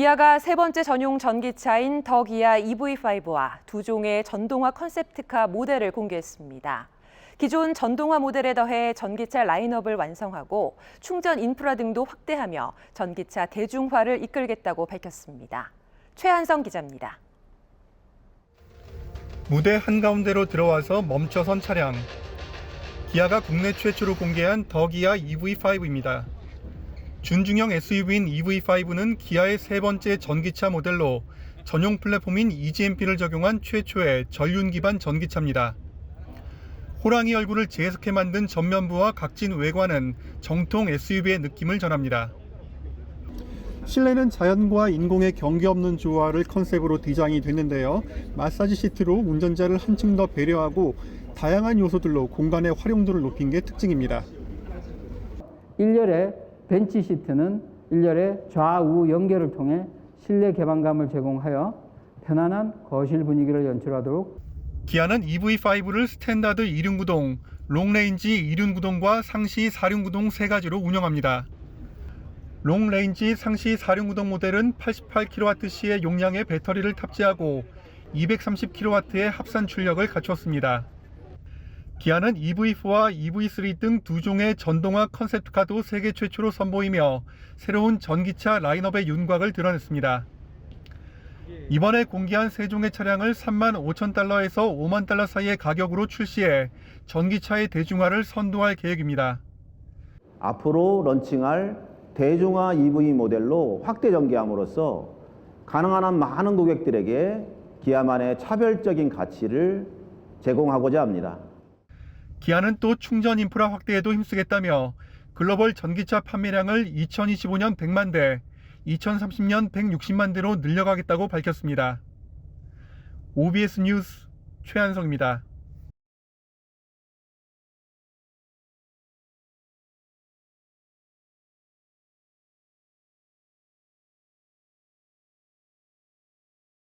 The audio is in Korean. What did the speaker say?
기아가 세 번째 전용 전기차인 더 기아 EV5와 두 종의 전동화 컨셉트카 모델을 공개했습니다. 기존 전동화 모델에 더해 전기차 라인업을 완성하고 충전 인프라 등도 확대하며 전기차 대중화를 이끌겠다고 밝혔습니다. 최한성 기자입니다. 무대 한가운데로 들어와서 멈춰선 차량. 기아가 국내 최초로 공개한 더 기아 EV5입니다. 준중형 SUV인 EV5는 기아의 세 번째 전기차 모델로 전용 플랫폼인 EGMP를 적용한 최초의 전륜 기반 전기차입니다. 호랑이 얼굴을 재해석해 만든 전면부와 각진 외관은 정통 SUV의 느낌을 전합니다. 실내는 자연과 인공의 경계 없는 조화를 컨셉으로 디자인이 됐는데요. 마사지 시트로 운전자를 한층 더 배려하고 다양한 요소들로 공간의 활용도를 높인 게 특징입니다. 1열의 벤치 시트는 1열의 좌우 연결을 통해 실내 개방감을 제공하여 편안한 거실 분위기를 연출하도록 기아는 EV5를 스탠다드 2륜구동, 롱레인지 2륜구동과 상시 4륜구동 세 가지로 운영합니다. 롱레인지 상시 4륜구동 모델은 88kWh의 용량의 배터리를 탑재하고 230kW의 합산 출력을 갖췄습니다. 기아는 EV4와 EV3 등 두 종의 전동화 컨셉트카도 세계 최초로 선보이며 새로운 전기차 라인업의 윤곽을 드러냈습니다. 이번에 공개한 세 종의 차량을 3만 5천 달러에서 5만 달러 사이의 가격으로 출시해 전기차의 대중화를 선도할 계획입니다. 앞으로 런칭할 대중화 EV 모델로 확대 전개함으로써 가능한 한 많은 고객들에게 기아만의 차별적인 가치를 제공하고자 합니다. 기아는 또 충전 인프라 확대에도 힘쓰겠다며 글로벌 전기차 판매량을 2025년 100만 대, 2030년 160만 대로 늘려가겠다고 밝혔습니다. OBS 뉴스 최한성입니다.